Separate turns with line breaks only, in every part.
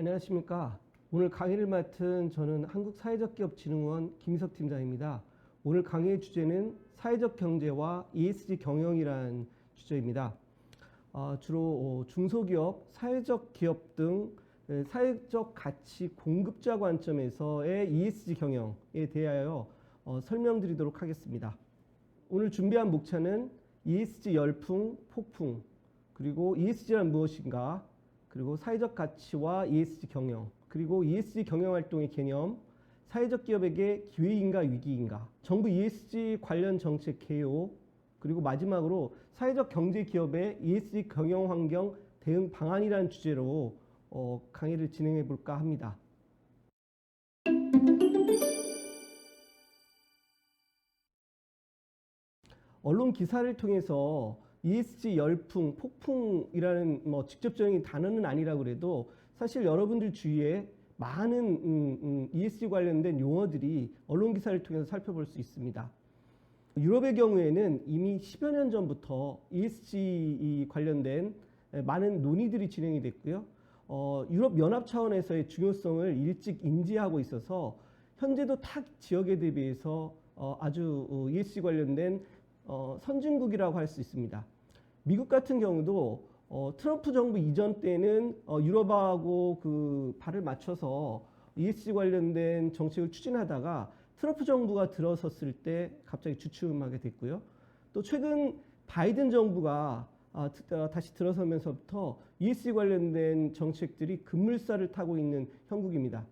안녕하십니까. 오늘 강의를 맡은 저는 한국사회적기업진흥원 김희석 팀장입니다. 오늘 강의의 주제는 사회적 경제와 ESG 경영이라는 주제입니다. 어, 주로 어, 중소기업, 사회적 기업 등 에, 사회적 가치 공급자 관점에서의 ESG 경영에 대하여 어, 설명드리도록 하겠습니다. 오늘 준비한 목차는 ESG 열풍, 폭풍, 그리고 ESG란 무엇인가, 그리고 사회적 가치와 ESG 경영, 그리고 ESG 경영 활동의 개념, 사회적 기업에게 기회인가 위기인가, 정부 ESG 관련 정책 개요, 그리고 마지막으로 사회적 경제 기업의 ESG 경영 환경 대응 방안이라는 주제로 어, 강의를 진행해 볼까 합니다. 언론 기사를 통해서 ESG 열풍, 폭풍이라는 뭐 직접적인 단어는 아니라고 그래도 사실 여러분들 주위에 많은 음, 음, ESG 관련된 용어들이 언론 기사를 통해서 살펴볼 수 있습니다. 유럽의 경우에는 이미 10여 년 전부터 ESG 관련된 많은 논의들이 진행이 됐고요. 어, 유럽 연합 차원에서의 중요성을 일찍 인지하고 있어서 현재도 타 지역에 대비해서 어, 아주 어, ESG 관련된 어, 선진국이라고 할 수 있습니다. 미국 같은 경우도 어, 트럼프 정부 이전 때는 어, 유럽하고 그 발을 맞춰서 ESG 관련된 정책을 추진하다가 트럼프 정부가 들어섰을 때 갑자기 주춤하게 됐고요. 또 최근 바이든 정부가 아, 드- 어, 다시 들어서면서부터 ESG 관련된 정책들이 급물살을 타고 있는 형국입니다.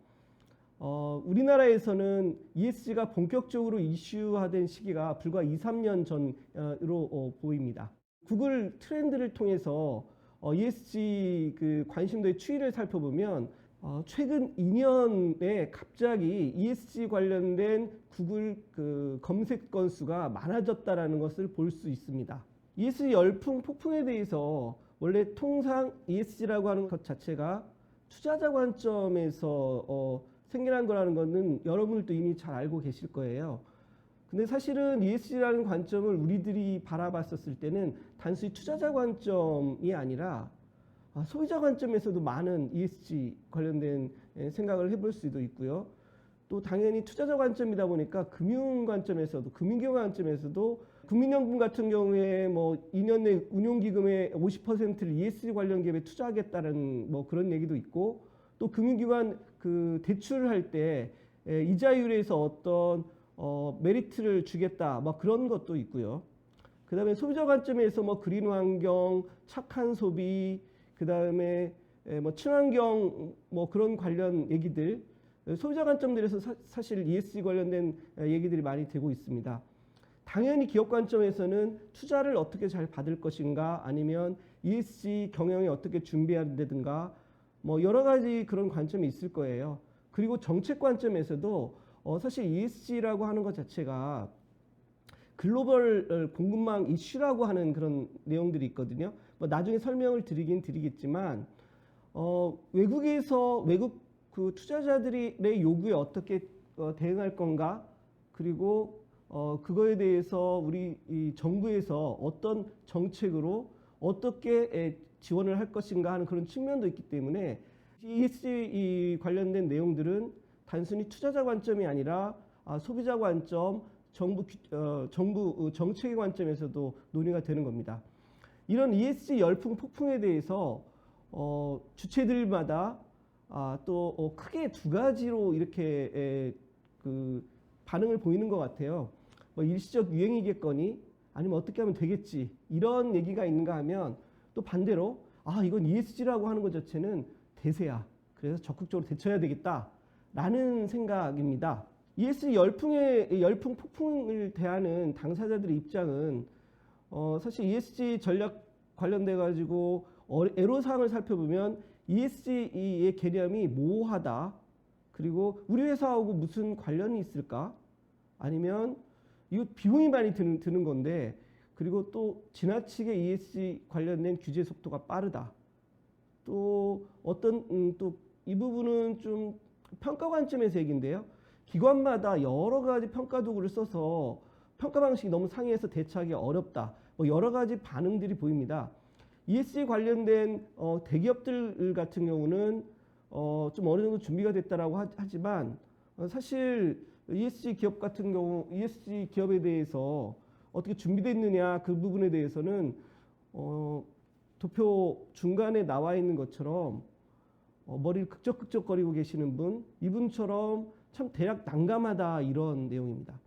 어, 우리나라에서는 ESG가 본격적으로 이슈화된 시기가 불과 2, 3년 전으로 어, 보입니다. 구글 트렌드를 통해서 어, ESG 그 관심도의 추이를 살펴보면 어, 최근 2년에 갑자기 ESG 관련된 구글 그 검색 건수가 많아졌다라는 것을 볼 수 있습니다. ESG 열풍 폭풍에 대해서 원래 통상 ESG라고 하는 것 자체가 투자자 관점에서 어, 생겨난 거라는 것은 여러분들도 이미 잘 알고 계실 거예요. 근데 사실은 ESG라는 관점을 우리들이 바라봤었을 때는 단순히 투자자 관점이 아니라 아, 소비자 관점에서도 많은 ESG 관련된 에, 생각을 해볼 수도 있고요. 또 당연히 투자자 관점이다 보니까 금융 관점에서도 금융기관 관점에서도 국민연금 같은 경우에 뭐 2년 내 운용기금의 50%를 ESG 관련 기업에 투자하겠다는 뭐 그런 얘기도 있고 또 금융기관 그 대출할 때 에, 이자율에서 어떤 어, 메리트를 주겠다 뭐 그런 것도 있고요. 그다음에 소비자 관점에서 뭐 그린 환경, 착한 소비, 그다음에 에, 뭐 친환경 뭐 그런 관련 얘기들 에, 소비자 관점들에서 사, 사실 ESG 관련된 에, 얘기들이 많이 되고 있습니다. 당연히 기업 관점에서는 투자를 어떻게 잘 받을 것인가 아니면 ESG 경영에 어떻게 준비한다든가 뭐 여러 가지 그런 관점이 있을 거예요. 그리고 정책 관점에서도 어 사실 ESG라고 하는 것 자체가 글로벌 어, 공급망 이슈라고 하는 그런 내용들이 있거든요. 뭐 나중에 설명을 드리긴 드리겠지만 어 외국에서 외국 그 투자자들의 요구에 어떻게 어, 대응할 건가 그리고 어 그거에 대해서 우리 이 정부에서 어떤 정책으로 어떻게 에, 지원을 할 것인가 하는 그런 측면도 있기 때문에 ESG 이 관련된 내용들은 단순히 투자자 관점이 아니라 아, 소비자 관점, 정부 규- 어, 정부 어, 정책의 관점에서도 논의가 되는 겁니다. 이런 ESG 열풍 폭풍에 대해서 어, 주체들마다 아, 또 어, 크게 두 가지로 이렇게 에, 그 반응을 보이는 것 같아요. 뭐 일시적 유행이겠거니 아니면 어떻게 하면 되겠지 이런 얘기가 있는가 하면 또 반대로 아 이건 ESG라고 하는 것 자체는 대세야. 그래서 적극적으로 대처해야 되겠다라는 생각입니다. ESG 열풍의 열풍 폭풍을 대하는 당사자들의 입장은 어, 사실 ESG 전략 관련돼 가지고 어, 애로 사항을 살펴보면 ESG의 개념이 모호하다. 그리고 우리 회사하고 무슨 관련이 있을까? 아니면 이거 비용이 많이 드는, 드는 건데 그리고 또 지나치게 ESG 관련된 규제 속도가 빠르다. 또 어떤 음, 또이 부분은 좀 평가 관점에서 얘기인데요. 기관마다 여러 가지 평가 도구를 써서 평가 방식이 너무 상이해서 대처하기 어렵다. 뭐 여러 가지 반응들이 보입니다. ESG 관련된 어, 대기업들 같은 경우는 어, 좀 어느 정도 준비가 됐다라고 하, 하지만 어, 사실 ESG 기업 같은 경우 ESG 기업에 대해서 어떻게 준비됐느냐 그 부분에 대해서는 어, 도표 중간에 나와 있는 것처럼 어, 머리를 극적극적거리고 계시는 분 이분처럼 참 대략 난감하다 이런 내용입니다.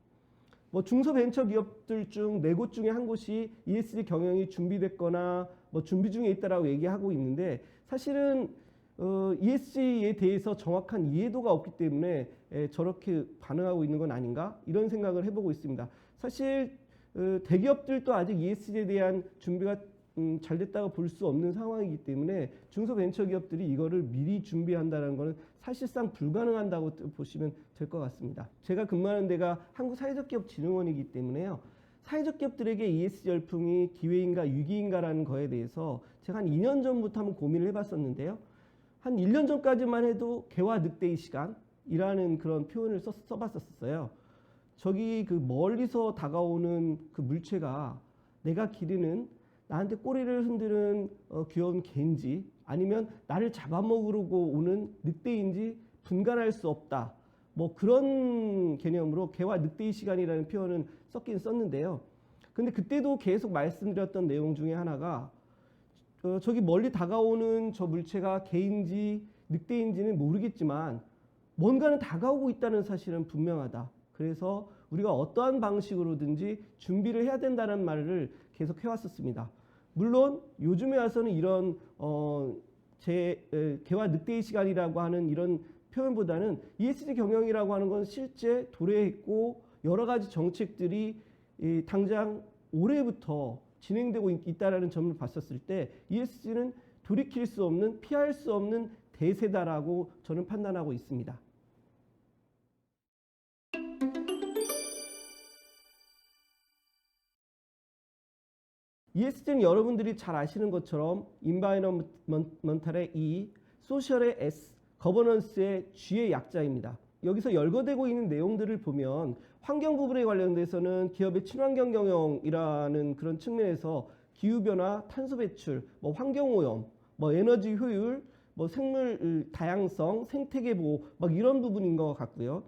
뭐 중소벤처 기업들 중 네 곳 중에 한 곳이 ESG 경영이 준비됐거나 뭐 준비 중에 있다라고 얘기하고 있는데 사실은 어, ESG에 대해서 정확한 이해도가 없기 때문에 에, 저렇게 반응하고 있는 건 아닌가 이런 생각을 해보고 있습니다. 사실 어, 대기업들도 아직 ESG에 대한 준비가 음, 잘 됐다고 볼 수 없는 상황이기 때문에 중소벤처기업들이 이거를 미리 준비한다는 것은 사실상 불가능한다고 보시면 될 것 같습니다. 제가 근무하는 데가 한국사회적기업진흥원이기 때문에요. 사회적 기업들에게 ESG 열풍이 기회인가 위기인가라는 거에 대해서 제가 한 2년 전부터 한번 고민을 해봤었는데요. 한 1년 전까지만 해도 개와 늑대의 시간이라는 그런 표현을 써, 써봤었어요. 저기 그 멀리서 다가오는 그 물체가 내가 기르는 나한테 꼬리를 흔드는 어, 귀여운 개인지 아니면 나를 잡아먹으려고 오는 늑대인지 분간할 수 없다. 뭐 그런 개념으로 개와 늑대의 시간이라는 표현은 썼긴 썼는데요. 근데 그때도 계속 말씀드렸던 내용 중에 하나가 어, 저기 멀리 다가오는 저 물체가 개인지 늑대인지는 모르겠지만 뭔가는 다가오고 있다는 사실은 분명하다. 그래서 우리가 어떠한 방식으로든지 준비를 해야 된다는 말을 계속 해왔었습니다. 물론 요즘에 와서는 이런 어, 제 에, 개와 늑대의 시간이라고 하는 이런 표현보다는 ESG 경영이라고 하는 건 실제 도래했고 여러 가지 정책들이 이 당장 올해부터 진행되고 있- 있다라는 점을 봤었을 때 ESG는 돌이킬 수 없는 피할 수 없는 대세다라고 저는 판단하고 있습니다. ESG는 여러분들이 잘 아시는 것처럼 인바이러먼탈의 E, 소셜의 S, 거버넌스의 G의 약자입니다. 여기서 열거되고 있는 내용들을 보면 환경 부분에 관련돼서는 기업의 친환경 경영이라는 그런 측면에서 기후 변화, 탄소 배출, 뭐 환경 오염, 뭐 에너지 효율, 뭐 생물 다양성, 생태계 보호 막 이런 부분인 것 같고요.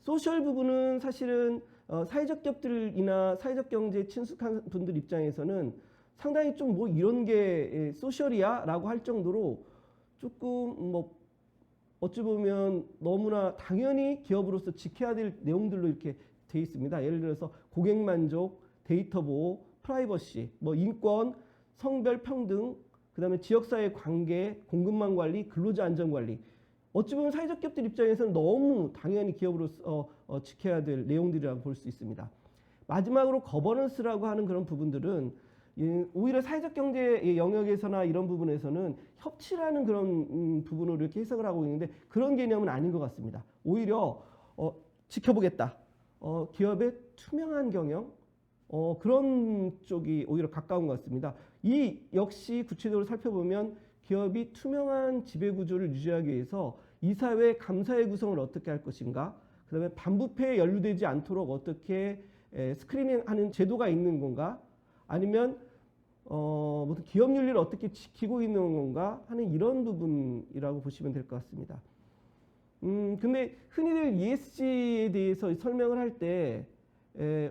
소셜 부분은 사실은 어, 사회적 기업들이나 사회적 경제에 친숙한 분들 입장에서는 상당히 좀 뭐 이런 게 예, 소셜이야 라고 할 정도로 조금 뭐 어찌 보면 너무나 당연히 기업으로서 지켜야 될 내용들로 이렇게 돼 있습니다. 예를 들어서 고객 만족, 데이터 보호, 프라이버시, 뭐 인권, 성별 평등, 그다음에 지역사회 관계, 공급망 관리, 근로자 안전 관리. 어찌 보면 사회적 기업들 입장에서는 너무 당연히 기업으로서 어, 어, 지켜야 될 내용들이라고 볼 수 있습니다. 마지막으로 거버넌스라고 하는 그런 부분들은 예, 오히려 사회적 경제 영역에서나 이런 부분에서는 협치라는 그런 음, 부분으로 이렇게 해석을 하고 있는데 그런 개념은 아닌 것 같습니다. 오히려 어, 지켜보겠다. 어, 기업의 투명한 경영 어, 그런 쪽이 오히려 가까운 것 같습니다. 이 역시 구체적으로 살펴보면 기업이 투명한 지배 구조를 유지하기 위해서 이사회 감사회 구성을 어떻게 할 것인가, 그 다음에 반부패에 연루되지 않도록 어떻게 에, 스크리닝하는 제도가 있는 건가, 아니면 어, 무슨 기업 윤리를 어떻게 지키고 있는 건가 하는 이런 부분이라고 보시면 될 것 같습니다. 음, 근데 흔히들 ESG에 대해서 설명을 할 때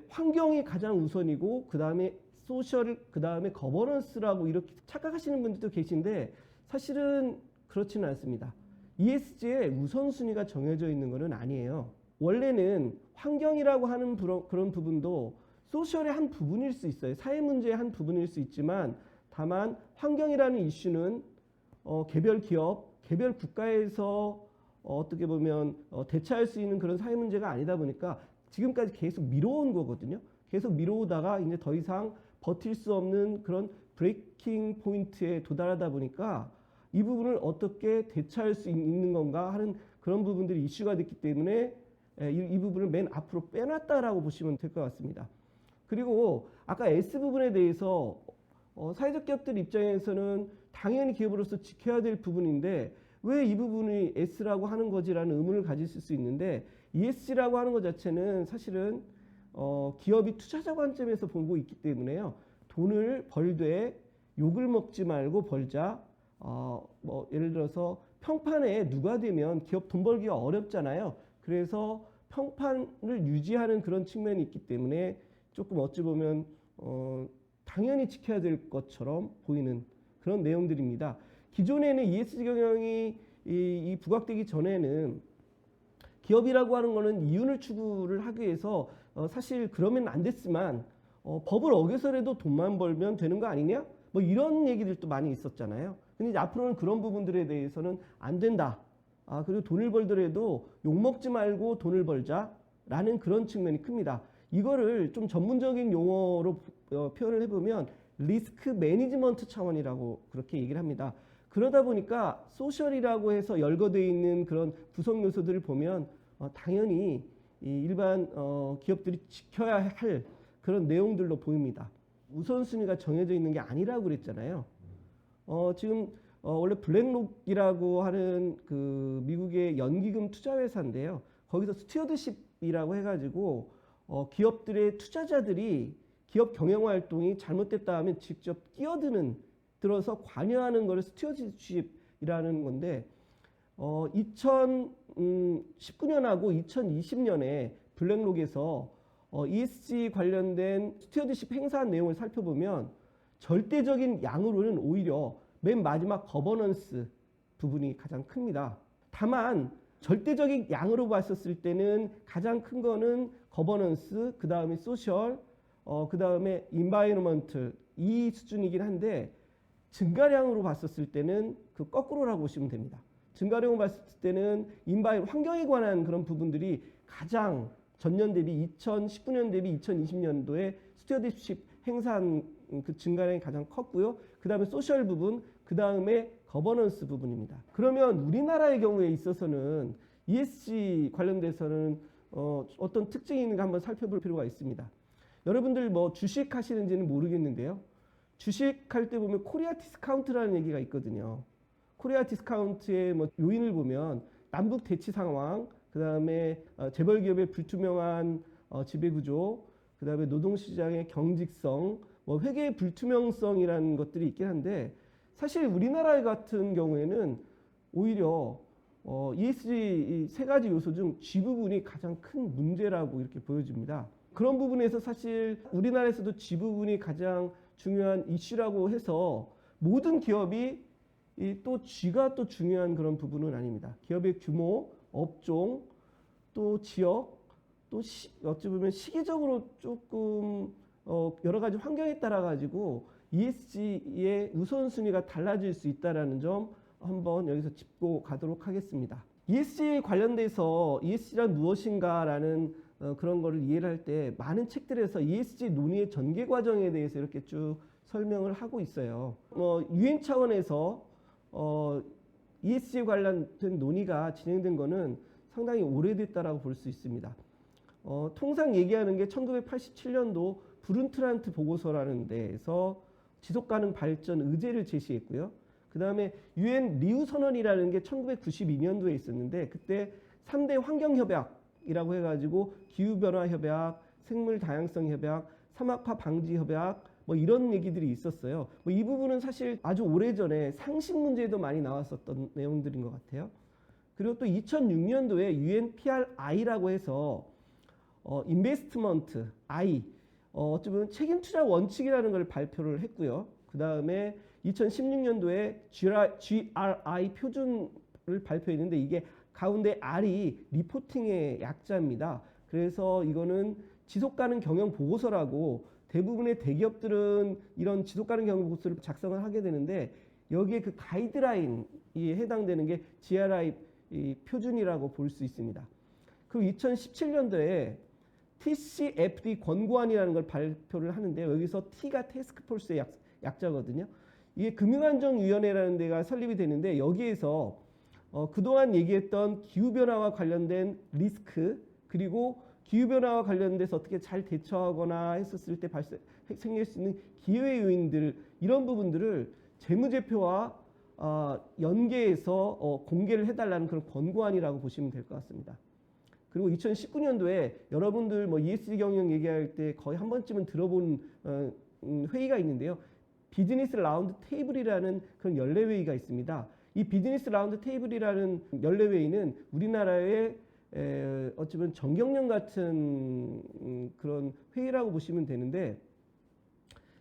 환경이 가장 우선이고 그 다음에 소셜, 그 다음에 거버넌스라고 이렇게 착각하시는 분들도 계신데 사실은 그렇지는 않습니다. ESG의 우선순위가 정해져 있는 것은 아니에요. 원래는 환경이라고 하는 그런 부분도 소셜의 한 부분일 수 있어요. 사회 문제의 한 부분일 수 있지만 다만 환경이라는 이슈는 어, 개별 기업, 개별 국가에서 어, 어떻게 보면 어, 대처할 수 있는 그런 사회 문제가 아니다 보니까 지금까지 계속 미뤄온 거거든요. 계속 미뤄오다가 이제 더 이상 버틸 수 없는 그런 브레이킹 포인트에 도달하다 보니까 이 부분을 어떻게 대처할 수 있- 있는 건가 하는 그런 부분들이 이슈가 됐기 때문에 에, 이, 이 부분을 맨 앞으로 빼놨다라고 보시면 될 것 같습니다. 그리고 아까 S 부분에 대해서 어, 사회적 기업들 입장에서는 당연히 기업으로서 지켜야 될 부분인데 왜 이 부분이 S라고 하는 거지라는 의문을 가지실 수 있는데 ESG라고 하는 것 자체는 사실은 어, 기업이 투자자 관점에서 보고 있기 때문에요. 돈을 벌되 욕을 먹지 말고 벌자. 어, 뭐 예를 들어서 평판에 누가 되면 기업 돈 벌기가 어렵잖아요. 그래서 평판을 유지하는 그런 측면이 있기 때문에 조금 어찌 보면 어, 당연히 지켜야 될 것처럼 보이는 그런 내용들입니다. 기존에는 ESG 경영이 이, 이 부각되기 전에는 기업이라고 하는 거는 이윤을 추구를 하기 위해서 어, 사실 그러면 안 됐지만 어, 법을 어겨서라도 돈만 벌면 되는 거 아니냐? 뭐 이런 얘기들도 많이 있었잖아요. 근데 이제 앞으로는 그런 부분들에 대해서는 안 된다. 아, 그리고 돈을 벌더라도 욕 먹지 말고 돈을 벌자라는 그런 측면이 큽니다. 이거를 좀 전문적인 용어로 어, 표현을 해보면 리스크 매니지먼트 차원이라고 그렇게 얘기를 합니다. 그러다 보니까 소셜이라고 해서 열거되어 있는 그런 구성 요소들을 보면 어, 당연히 이 일반 어, 기업들이 지켜야 할 그런 내용들로 보입니다. 우선순위가 정해져 있는 게 아니라고 그랬잖아요. 어, 지금 어, 원래 블랙록이라고 하는 그 미국의 연기금 투자 회사인데요. 거기서 스튜어드십이라고 해가지고 어, 기업들의 투자자들이 기업 경영 활동이 잘못됐다 하면 직접 끼어드는 들어서 관여하는 것을 스튜어드십이라는 건데 어, 2019년하고 2020년에 블랙록에서 어, ESG 관련된 스튜어드십 행사 내용을 살펴보면 절대적인 양으로는 오히려 맨 마지막 거버넌스 부분이 가장 큽니다. 다만 절대적인 양으로 봤었을 때는 가장 큰 거는 거버넌스, 그 다음에 소셜, 어, 그 다음에 인바이러먼트 이 수준이긴 한데 증가량으로 봤었을 때는 그 거꾸로라고 보시면 됩니다. 증가량으로 봤을 때는 인바이 환경에 관한 그런 부분들이 가장 전년 대비 2019년 대비 2020년도에 스튜어디십 행사한 그 증가량이 가장 컸고요. 그 다음에 소셜 부분, 그 다음에 거버넌스 부분입니다. 그러면 우리나라의 경우에 있어서는 ESG 관련돼서는 어, 어떤 특징이 있는가 한번 살펴볼 필요가 있습니다. 여러분들 뭐 주식 하시는지는 모르겠는데요. 주식할 때 보면 코리아 디스카운트라는 얘기가 있거든요. 코리아 디스카운트의 뭐 요인을 보면 남북 대치 상황, 그 다음에 어, 재벌 기업의 불투명한 어, 지배 구조, 그 다음에 노동시장의 경직성, 뭐 회계 불투명성이라는 것들이 있긴 한데 사실 우리나라 같은 경우에는 오히려 어, ESG 이세 가지 요소 중 G 부분이 가장 큰 문제라고 이렇게 보여집니다. 그런 부분에서 사실 우리나라에서도 G 부분이 가장 중요한 이슈라고 해서 모든 기업이 이또 G가 또 중요한 그런 부분은 아닙니다. 기업의 규모, 업종, 또 지역, 또 시, 어찌 보면 시기적으로 조금 어, 여러 가지 환경에 따라 가지고 ESG의 우선순위가 달라질 수 있다라는 점 한번 여기서 짚고 가도록 하겠습니다. ESG 관련돼서 ESG란 무엇인가라는 어, 그런 거를 이해를 할 때 많은 책들에서 ESG 논의의 전개 과정에 대해서 이렇게 쭉 설명을 하고 있어요. 뭐 유엔 차원에서 어, ESG 관련된 논의가 진행된 거는 상당히 오래됐다라고 볼 수 있습니다. 어, 통상 얘기하는 게 1987년도 브룬트란트 보고서라는 데에서 지속 가능 발전 의제를 제시했고요. 그 다음에 유엔 리우 선언이라는 게 1992년도에 있었는데 그때 3대 환경 협약이라고 해가지고 기후 변화 협약, 생물 다양성 협약, 사막화 방지 협약 뭐 이런 얘기들이 있었어요. 뭐 이 부분은 사실 아주 오래전에 상식 문제도 많이 나왔었던 내용들인 것 같아요. 그리고 또 2006년도에 UN PRI라고 해서 어, 인베스트먼트 I 어, 어찌 보면 책임 투자 원칙이라는 걸 발표를 했고요. 그 다음에 2016년도에 GRI 표준을 발표했는데 이게 가운데 R이 리포팅의 약자입니다. 그래서 이거는 지속 가능 경영 보고서라고 대부분의 대기업들은 이런 지속 가능 경영 보고서를 작성을 하게 되는데 여기에 그 가이드라인이 해당되는 게 GRI 표준이라고 볼 수 있습니다. 그리고 2017년도에 TCFD 권고안이라는 걸 발표를 하는데 여기서 T가 테스크포스의 약, 약자거든요. 이게 금융안정위원회라는 데가 설립이 되는데 여기에서 어, 그동안 얘기했던 기후변화와 관련된 리스크 그리고 기후변화와 관련돼서 어떻게 잘 대처하거나 했었을 때 발생, 생길 수 있는 기회 요인들 이런 부분들을 재무제표와 어, 연계해서 어, 공개를 해달라는 그런 권고안이라고 보시면 될 것 같습니다. 그리고 2019년도에 여러분들 뭐 ESG 경영 얘기할 때 거의 한 번쯤은 들어본 어, 음, 회의가 있는데요. 비즈니스 라운드 테이블이라는 그런 연례 회의가 있습니다. 이 비즈니스 라운드 테이블이라는 연례 회의는 우리나라의 에, 어찌 보면 정경련 같은 음, 그런 회의라고 보시면 되는데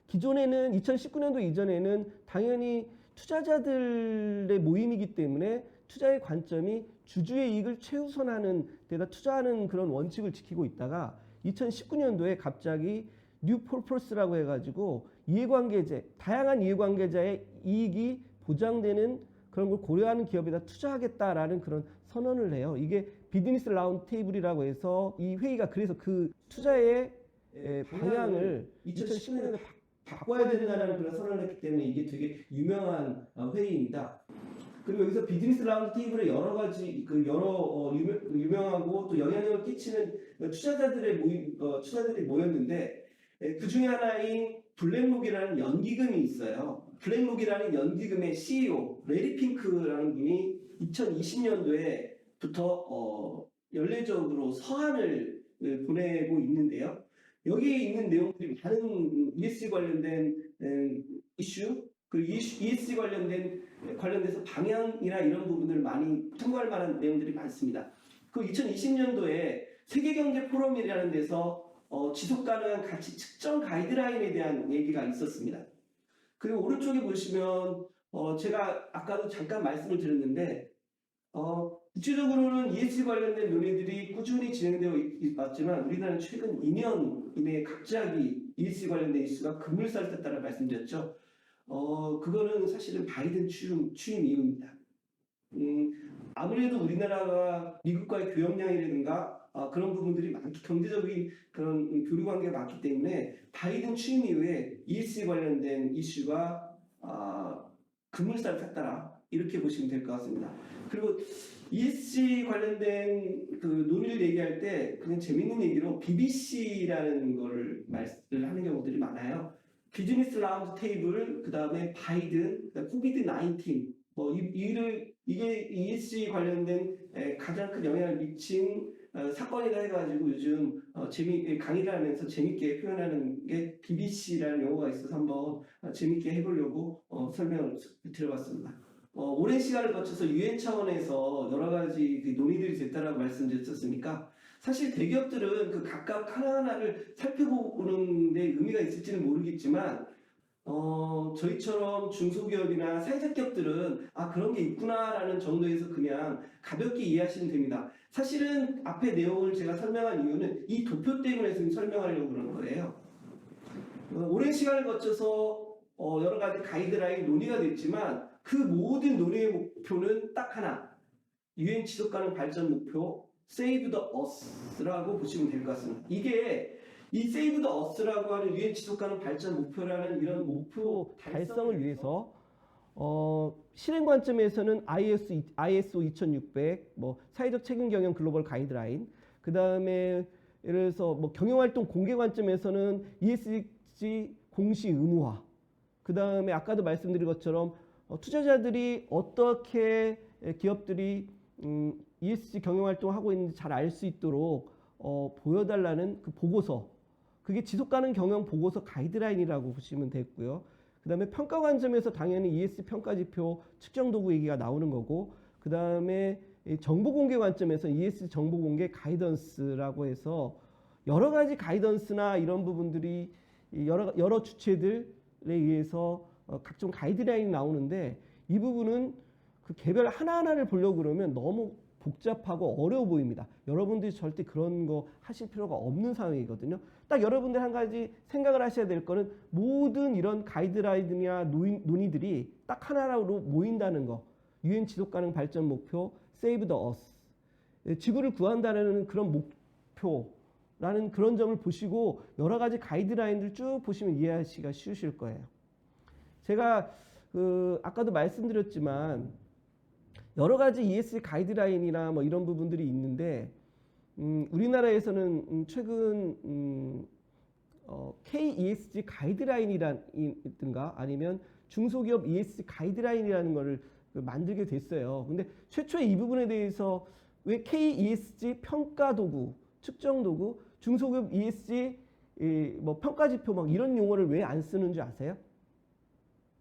기존에는 2019년도 이전에는 당연히 투자자들의 모임이기 때문에 투자의 관점이 주주의 이익을 최우선하는 데다 투자하는 그런 원칙을 지키고 있다가 2019년도에 갑자기 뉴 폴퍼스라고 해가지고 이해관계제 다양한 이해관계자의 이익이 보장되는 그런 걸 고려하는 기업에다 투자하겠다라는 그런 선언을 해요. 이게 비즈니스 라운드 테이블이라고 해서 이 회의가 그래서 그 투자의 에, 방향을 2019년에 바꿔야 된다는 그런 선언을 했기 때문에 이게 되게 유명한 어, 회의입니다. 그리고 여기서 비즈니스 라운드 테이블에 여러 가지 그 여러 어, 유명, 유명하고 또 영향력을 끼치는 투자자들의 모임 어, 투자자들이 모였는데 그 중에 하나인 블랙록이라는 연기금이 있어요. 블랙록이라는 연기금의 CEO 레리 핑크라는 분이 2020년도에부터 어, 연례적으로 서한을 어, 보내고 있는데요. 여기에 있는 내용들이 많은 ESG 관련된 음, 이슈 그리고 ESG 관련된 관련돼서 방향이나 이런 부분을 많이 참고할 만한 내용들이 많습니다. 그 2020년도에 세계경제 포럼이라는 데서 어, 지속 가능한 가치 측정 가이드라인에 대한 얘기가 있었습니다. 그리고 오른쪽에 보시면 어, 제가 아까도 잠깐 말씀을 드렸는데 어, 구체적으로는 ESG 관련된 논의들이 꾸준히 진행되어 있- 왔지만 우리나라는 최근 2년 이내에 갑자기 ESG 관련된 이슈가 급물살했다는 말씀드렸죠. 어, 그거는 사실은 바이든 취임, 취임 이후입니다. 음, 아무래도 우리나라가 미국과의 교역량이라든가 아, 그런 부분들이 많기 경제적인 그런 음, 교류 관계가 많기 때문에 바이든 취임 이후에 ESG 관련된 이슈가 아, 급물살을 탔다라 이렇게 보시면 될 것 같습니다. 그리고 ESG 관련된 그 논의를 얘기할 때 그냥 재밌는 얘기로 BBC라는 거를 말씀을 하는 경우들이 많아요. 비즈니스 라운드 테이블, 그 다음에 바이든, 코비드 19, 뭐 이, 이를 이게 ESG 관련된 에, 가장 큰 영향을 미친 어, 사건이다 해가지고 요즘 어, 재미 강의를 하면서 재밌게 표현하는 게 BBC라는 용어가 있어서 한번 어, 재밌게 해보려고 어, 설명을 드려봤습니다. 어, 오랜 시간을 거쳐서 유엔 차원에서 여러 가지 그 논의들이 됐다라고 말씀드렸었으니까 사실 대기업들은 그 각각 하나하나를 살펴보는 데 의미가 있을지는 모르겠지만 어, 저희처럼 중소기업이나 사회적 기업들은 아 그런 게 있구나라는 정도에서 그냥 가볍게 이해하시면 됩니다. 사실은 앞에 내용을 제가 설명한 이유는 이 도표 때문에 지금 설명하려고 그러는 거예요. 어, 오랜 시간을 거쳐서 어, 여러 가지 가이드라인 논의가 됐지만 그 모든 논의의 목표는 딱 하나. 유엔 지속 가능 발전 목표 Save the Earth라고 보시면 될 것 같습니다. 이게 이 Save the Earth라고 하는 유엔 지속 가능 발전 목표라는 이런 목표 달성을 위해서 어, 실행 관점에서는 ISO, 이- ISO 2600, 뭐 사회적 책임 경영 글로벌 가이드라인, 그 다음에 예를 들어서 뭐 경영 활동 공개 관점에서는 ESG 공시 의무화, 그 다음에 아까도 말씀드린 것처럼 어, 투자자들이 어떻게 에, 기업들이 음, ESG 경영 활동을 하고 있는지 잘 알 수 있도록 어, 보여달라는 그 보고서, 그게 지속 가능 경영 보고서 가이드라인이라고 보시면 되고요. 그 다음에 평가 관점에서 당연히 ESG 평가 지표 측정 도구 얘기가 나오는 거고, 그 다음에 정보 공개 관점에서 ESG 정보 공개 가이던스라고 해서 여러 가지 가이던스나 이런 부분들이 이 여러, 여러 주체들에 의해서 어, 각종 가이드라인이 나오는데 이 부분은 그 개별 하나하나를 보려고 그러면 너무 복잡하고 어려워 보입니다. 여러분들이 절대 그런 거 하실 필요가 없는 상황이거든요. 딱 여러분들 한 가지 생각을 하셔야 될 거는 모든 이런 가이드라인이나 논의- 논의들이 딱 하나로 모인다는 거. 유엔 지속 가능 발전 목표 Save the Earth. 예, 지구를 구한다는 그런 목표라는 그런 점을 보시고 여러 가지 가이드라인들 쭉 보시면 이해하시기가 쉬우실 거예요. 제가 그 아까도 말씀드렸지만 여러 가지 ESG 가이드라인이나 뭐 이런 부분들이 있는데 음, 우리나라에서는 음, 최근 음, 어, KESG 가이드라인이라든가 아니면 중소기업 ESG 가이드라인이라는 거를 그 만들게 됐어요. 근데 최초에 이 부분에 대해서 왜 KESG 평가 도구, 측정 도구, 중소기업 ESG 이, 뭐 평가 지표 막 이런 용어를 왜 안 쓰는 줄 아세요?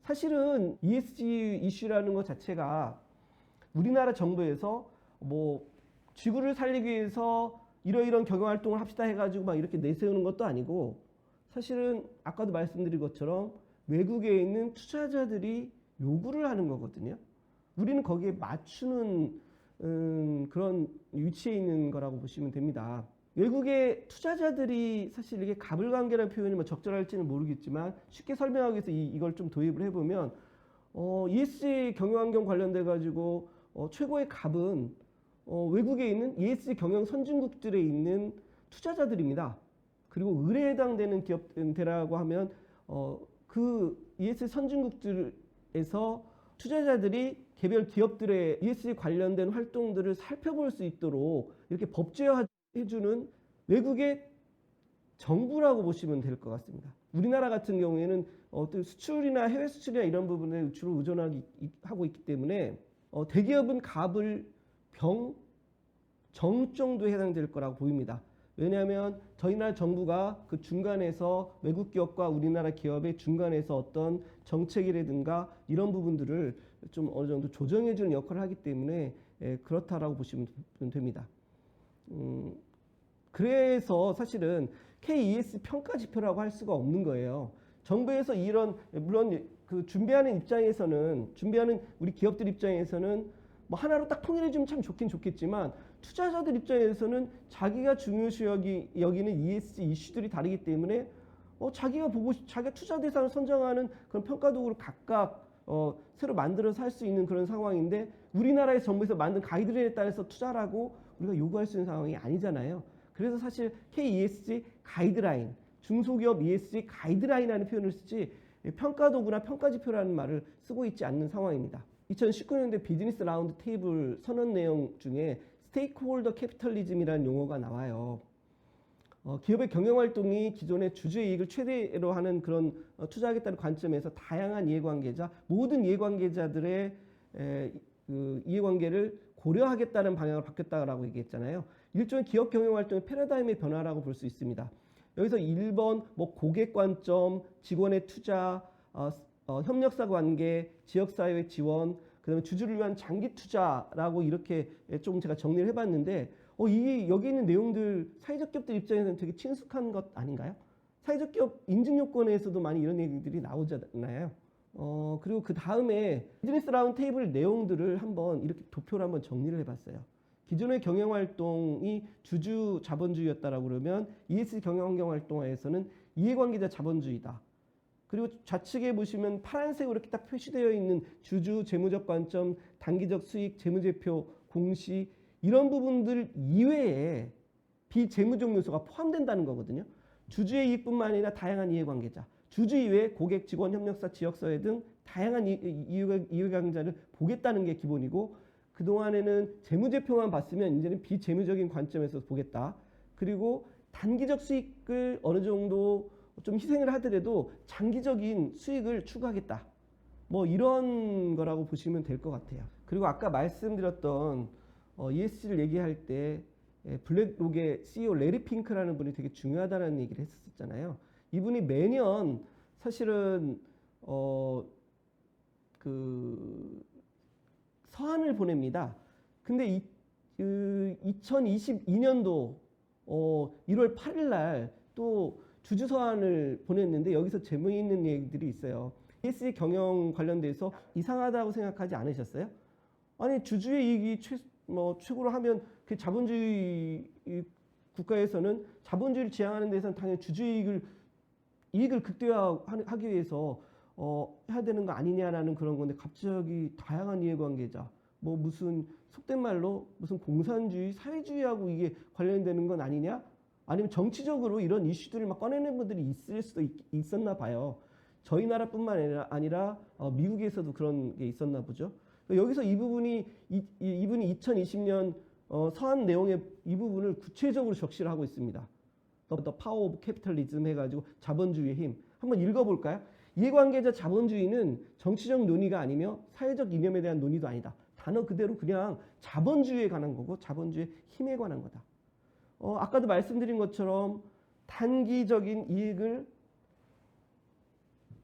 사실은 ESG 이슈라는 것 자체가 우리나라 정부에서 뭐 지구를 살리기 위해서 이러이런 경영 활동을 합시다 해가지고 막 이렇게 내세우는 것도 아니고 사실은 아까도 말씀드린 것처럼 외국에 있는 투자자들이 요구를 하는 거거든요. 우리는 거기에 맞추는 음, 그런 위치에 있는 거라고 보시면 됩니다. 외국의 투자자들이 사실 이게 가불관계라는 표현이 뭐 적절할지는 모르겠지만 쉽게 설명하기 위해서 이, 이걸 좀 도입을 해보면 어, ESG 경영환경 관련돼 가지고 어, 최고의 갑은 어, 외국에 있는 ESG 경영 선진국들에 있는 투자자들입니다. 그리고 의뢰에 해당되는 기업들이라고 하면 어, 그 ESG 선진국들에서 투자자들이 개별 기업들의 ESG 관련된 활동들을 살펴볼 수 있도록 이렇게 법제화해주는 외국의 정부라고 보시면 될 것 같습니다. 우리나라 같은 경우에는 어떤 수출이나 해외 수출이나 이런 부분에 주로 의존하기 하고 있기 때문에 어, 대기업은 갑을 병, 정 정도에 해당될 거라고 보입니다. 왜냐하면 저희 나라 정부가 그 중간에서 외국 기업과 우리나라 기업의 중간에서 어떤 정책이라든가 이런 부분들을 좀 어느 정도 조정해 주는 역할을 하기 때문에 예, 그렇다라고 보시면 됩니다. 음, 그래서 사실은 KES 평가 지표라고 할 수가 없는 거예요. 정부에서 이런 물론 그 준비하는 입장에서는 준비하는 우리 기업들 입장에서는 뭐 하나로 딱 통일해 주면 참 좋긴 좋겠지만 투자자들 입장에서는 자기가 중요시 여기 여기는 ESG 이슈들이 다르기 때문에 어 자기가 보고 싶, 자기가 투자 대상을 선정하는 그런 평가 도구를 각각 어 새로 만들어서 할 수 있는 그런 상황인데 우리나라의 정부에서 만든 가이드라인에 따라서 투자라고 우리가 요구할 수 있는 상황이 아니잖아요. 그래서 사실 KESG 가이드라인, 중소기업 ESG 가이드라인이라는 표현을 쓰지 평가 도구나 평가 지표라는 말을 쓰고 있지 않는 상황입니다. 2019년대 비즈니스 라운드 테이블 선언 내용 중에 스테이크홀더 캐피털리즘이라는 용어가 나와요. 어, 기업의 경영 활동이 기존의 주주 이익을 최대로 하는 그런 어, 투자하겠다는 관점에서 다양한 이해관계자, 모든 이해관계자들의 에, 그 이해관계를 고려하겠다는 방향을 바뀌었다라고 얘기했잖아요. 일종의 기업 경영 활동의 패러다임의 변화라고 볼 수 있습니다. 여기서 1번 뭐 고객 관점, 직원의 투자, 어, 어, 협력사 관계, 지역사회 지원, 그다음에 주주를 위한 장기 투자라고 이렇게 좀 제가 정리를 해봤는데 어, 이 여기 있는 내용들 사회적 기업들 입장에서는 되게 친숙한 것 아닌가요? 사회적 기업 인증 요건에서도 많이 이런 얘기들이 나오잖아요. 어, 그리고 그 다음에 비즈니스 라운드 테이블 내용들을 한번 이렇게 도표를 한번 정리를 해봤어요. 기존의 경영 활동이 주주 자본주의였다라고 그러면 ES 경영 환경 활동에서는 이해관계자 자본주의다. 그리고 좌측에 보시면 파란색으로 이렇게 딱 표시되어 있는 주주 재무적 관점, 단기적 수익, 재무제표, 공시 이런 부분들 이외에 비재무적 요소가 포함된다는 거거든요. 주주의 이익뿐만 아니라 다양한 이해관계자, 주주 이외에 고객, 직원, 협력사, 지역사회 등 다양한 이해관계자를 보겠다는 게 기본이고 그동안에는 재무제표만 봤으면 이제는 비재무적인 관점에서 보겠다. 그리고 단기적 수익을 어느 정도 좀 희생을 하더라도 장기적인 수익을 추구하겠다. 뭐 이런 거라고 보시면 될 것 같아요. 그리고 아까 말씀드렸던 어, ESG를 얘기할 때 예, 블랙록의 CEO 레리 핑크라는 분이 되게 중요하다는 얘기를 했었잖아요. 이분이 매년 사실은 어, 그 서한을 보냅니다. 근데 이, 그 2022년도 어, 1월 8일 날 또 주주 서한을 보냈는데 여기서 재미있는 얘기들이 있어요. ESG 경영 관련돼서 이상하다고 생각하지 않으셨어요? 아니 주주의 이익이 최, 뭐 최고로 하면 그 자본주의 국가에서는 자본주의를 지향하는 데서는 당연히 주주 이익을 이익을 극대화하기 위해서 어, 해야 되는 거 아니냐라는 그런 건데 갑자기 다양한 이해관계자 뭐 무슨 속된 말로 무슨 공산주의 사회주의하고 이게 관련되는 건 아니냐 아니면 정치적으로 이런 이슈들을 막 꺼내는 분들이 있을 수도 있, 었나 봐요. 저희 나라뿐만 아니라, 아니라 어, 미국에서도 그런 게 있었나 보죠. 여기서 이 부분이 이, 이 분이 2020년 어, 서한 내용의 이 부분을 구체적으로 적시를 하고 있습니다. The Power of Capitalism 해가지고 자본주의의 힘 한번 읽어볼까요? 이해관계자 자본주의는 정치적 논의가 아니며 사회적 이념에 대한 논의도 아니다. 단어 그대로 그냥 자본주의에 관한 거고 자본주의 힘에 관한 거다. 어, 아까도 말씀드린 것처럼 단기적인 이익을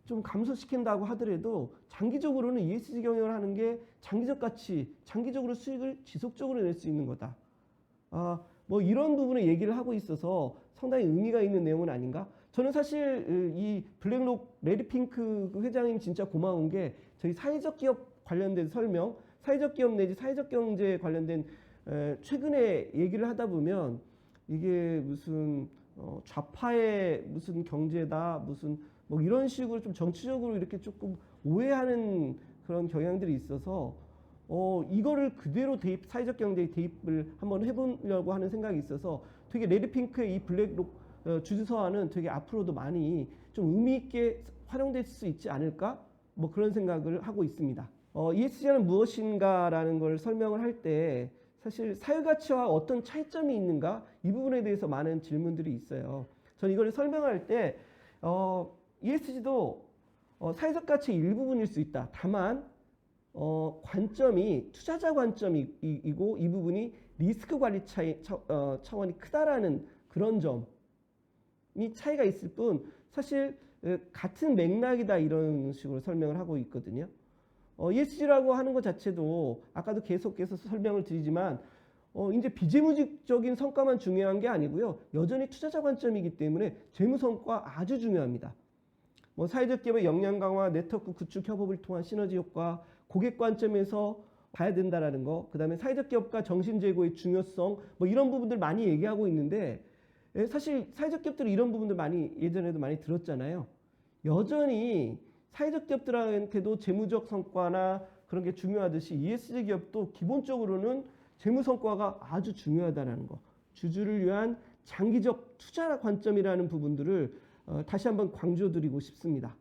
좀 감소시킨다고 하더라도 장기적으로는 ESG 경영을 하는 게 장기적 가치, 장기적으로 수익을 지속적으로 낼 수 있는 거다. 아, 뭐 이런 부분을 얘기를 하고 있어서 상당히 의미가 있는 내용은 아닌가? 저는 사실 으, 이 블랙록 레드핑크 그 회장님 진짜 고마운 게 저희 사회적 기업 관련된 설명, 사회적 기업 내지 사회적 경제 관련된 에, 최근에 얘기를 하다 보면 이게 무슨 어, 좌파의 무슨 경제다 무슨 뭐 이런 식으로 좀 정치적으로 이렇게 조금 오해하는 그런 경향들이 있어서 어 이거를 그대로 대입 사회적 경제에 대입을 한번 해보려고 하는 생각이 있어서 되게 레드핑크의 이 블랙록 어, 주주서화는 되게 앞으로도 많이 좀 의미 있게 활용될 수 있지 않을까 뭐 그런 생각을 하고 있습니다. 어, ESG는 무엇인가라는 걸 설명을 할 때 사실 사회 가치와 어떤 차이점이 있는가 이 부분에 대해서 많은 질문들이 있어요. 저는 이걸 설명할 때 어, ESG도 어, 사회적 가치의 일부분일 수 있다. 다만 어, 관점이 투자자 관점이고 이 부분이 리스크 관리 차이, 차, 어, 차원이 크다라는 그런 점이 차이가 있을 뿐 사실 에, 같은 맥락이다 이런 식으로 설명을 하고 있거든요. 어, ESG라고 하는 것 자체도 아까도 계속해서 설명을 드리지만 어, 이제 비재무적인 성과만 중요한 게 아니고요. 여전히 투자자 관점이기 때문에 재무 성과 아주 중요합니다. 뭐 사회적 기업의 역량 강화, 네트워크 구축 협업을 통한 시너지 효과, 고객 관점에서 봐야 된다라는 거, 그 다음에 사회적 기업과 정신 제고의 중요성, 뭐 이런 부분들 많이 얘기하고 있는데 예, 사실 사회적 기업들은 이런 부분들 많이 예전에도 많이 들었잖아요. 여전히 사회적 기업들한테도 재무적 성과나 그런 게 중요하듯이 ESG 기업도 기본적으로는 재무 성과가 아주 중요하다는 거. 주주를 위한 장기적 투자 관점이라는 부분들을 어, 다시 한번 강조드리고 싶습니다.